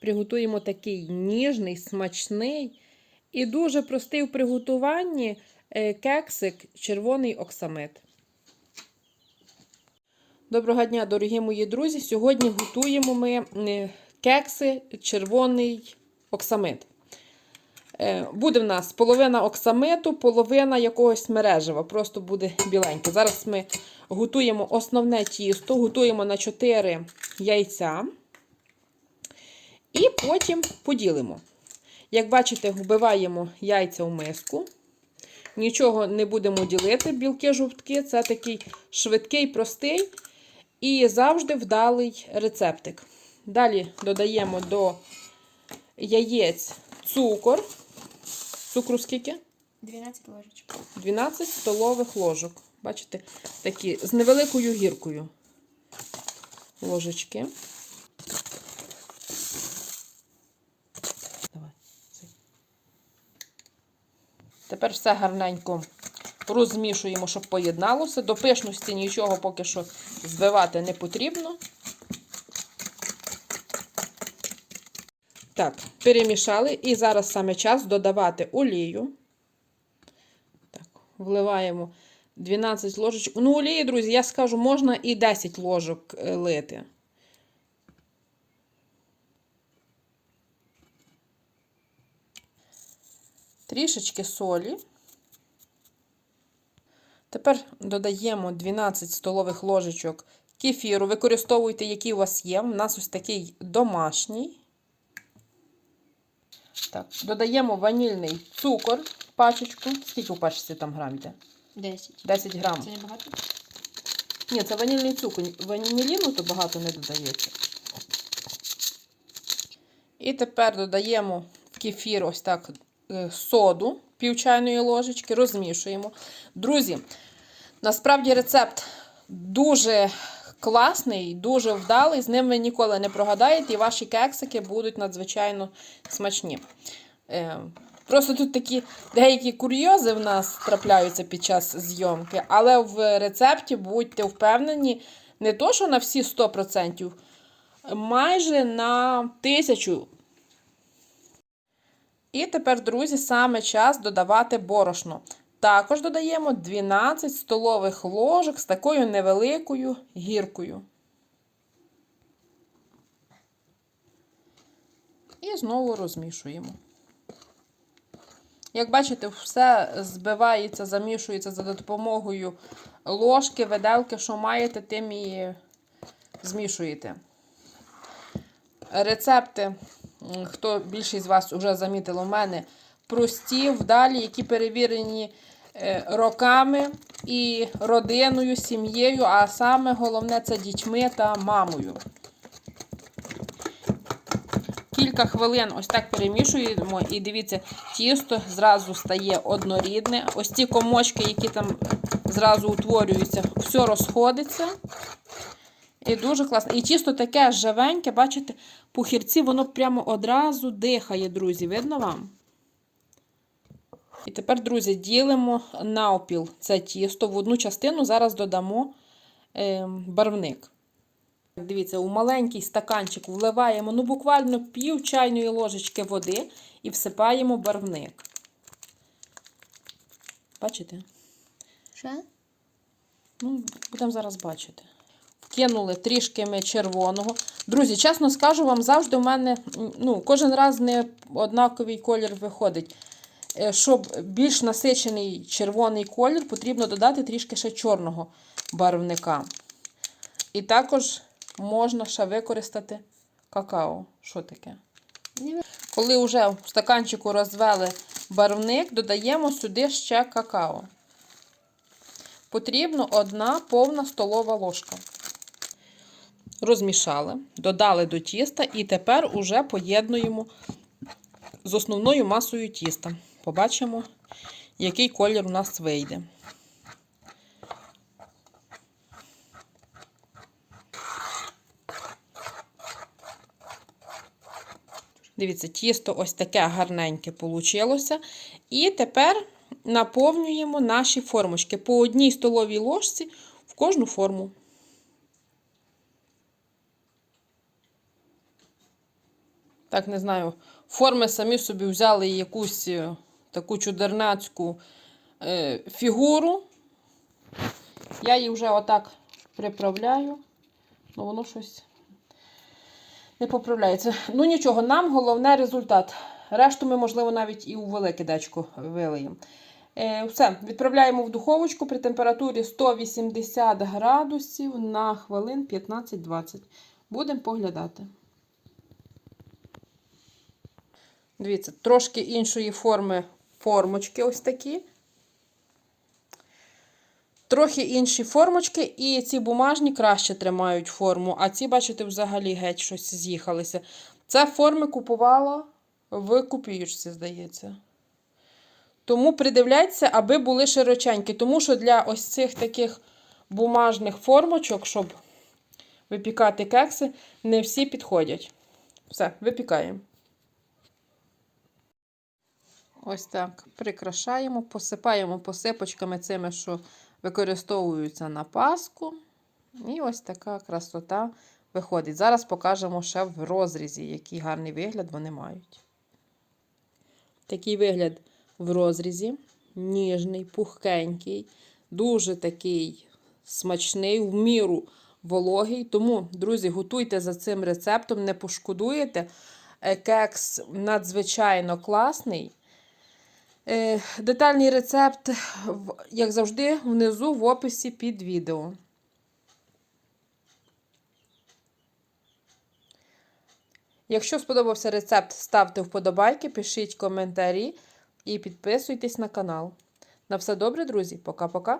приготуємо такий ніжний, смачний і дуже простий в приготуванні е, кексик червоний оксамит. Доброго дня, дорогі мої друзі! Сьогодні готуємо ми е, кекси червоний оксамит. Е, Буде в нас половина оксамиту, половина якогось мережева, просто буде біленьке. Зараз ми готуємо основне тісто, готуємо на 4 яйця і потім поділимо. Як бачите, вбиваємо яйця в миску. Нічого не будемо ділити, білки, жовтки. Це такий швидкий, простий і завжди вдалий рецептик. Далі додаємо до яєць цукор. Цукру скільки? 12 ложечок. 12 столових ложок. Бачите, такі з невеликою гіркою ложечки. Тепер все гарненько розмішуємо, щоб поєдналося. До пишності нічого поки що збивати не потрібно. Так, перемішали. І зараз саме час додавати олію. Так, вливаємо 12 ложечок. Ну, олії, друзі, я скажу, можна і 10 ложок е, лити. Трішечки солі. Тепер додаємо 12 столових ложечок кефіру. Використовуйте, який у вас є. У нас ось такий домашній. Так, додаємо ванільний цукор, пачечку. Скільки у пачці там грам йде? 10. 10 грам. Це небагато? Ні, це ванільний цукор. Ваніліну то багато не додається. І тепер додаємо в кефір ось так соду пів чайної ложечки, розмішуємо. Друзі, насправді рецепт дуже класний, дуже вдалий. З ним ви ніколи не прогадаєте, і ваші кексики будуть надзвичайно смачні. Е, Просто тут такі деякі курйози в нас трапляються під час зйомки, але в рецепті будьте впевнені, не то, що на всі 100%, майже на 1000%. І тепер, друзі, саме час додавати борошно. Також додаємо 12 столових ложок з такою невеликою гіркою. І знову розмішуємо. Як бачите, все збивається, замішується за допомогою ложки, виделки, що маєте, тим і змішуєте. Рецепти, хто більшість з вас вже замітили у мене, прості, вдалі, які перевірені е, роками і родиною, сім'єю, а саме головне це дітьми та мамою. Кілька хвилин ось так перемішуємо, і дивіться, тісто зразу стає однорідне. Ось ті комочки, які там зразу утворюються, все розходиться. І дуже класно. І тісто таке живеньке, бачите, пухірці, воно прямо одразу дихає, друзі. Видно вам? І тепер, друзі, ділимо навпіл це тісто. В одну частину зараз додамо е, барвник. Дивіться, у маленький стаканчик вливаємо ну, буквально пів чайної ложечки води і всипаємо барвник. Бачите? Що? Ну, будемо зараз бачити. Вкинули трішки ми червоного. Друзі, чесно скажу вам, завжди у мене ну, кожен раз не однаковий колір виходить. Е, Щоб більш насичений червоний колір, потрібно додати трішки ще чорного барвника. І також можна ще використати какао. Що таке? Коли вже в стаканчику розвели барвник, додаємо сюди ще какао. Потрібно одна повна столова ложка. Розмішали, додали до тіста і тепер уже поєднуємо з основною масою тіста. Побачимо, який колір у нас вийде. Дивіться, тісто ось таке гарненьке получилося. І тепер наповнюємо наші формочки по одній столовій ложці в кожну форму. Так не знаю, форми самі собі взяли якусь е, таку чудернацьку е, фігуру. Я її вже отак приправляю. Ну, воно щось не поправляється. Ну нічого, нам головне результат. Решту ми, можливо, навіть і у велике дечко вилиємо. Е, все, відправляємо в духовочку при температурі 180 градусів на хвилин 15-20. Будемо поглядати. Дивіться, трошки іншої форми формочки ось такі. Трохи інші формочки, і ці бумажні краще тримають форму, а ці, бачите, взагалі геть щось з'їхалися. Це форми купувала в копіючці, здається. Тому придивляйтеся, аби були широченькі. Тому що для ось цих таких бумажних формочок, щоб випікати кекси, не всі підходять. Все, випікаємо. Ось так прикрашаємо, посипаємо посипочками цими, що використовуються на паску. І ось така красота виходить. Зараз покажемо ще в розрізі, який гарний вигляд вони мають. Такий вигляд в розрізі. Ніжний, пухкенький, дуже такий смачний, в міру вологий. Тому, друзі, готуйте за цим рецептом, не пошкодуєте. Е, Кекс надзвичайно класний. Е, Детальний рецепт, як завжди, внизу в описі під відео. Якщо сподобався рецепт, ставте вподобайки, пишіть коментарі і підписуйтесь на канал. На все добре, друзі. Пока-пока.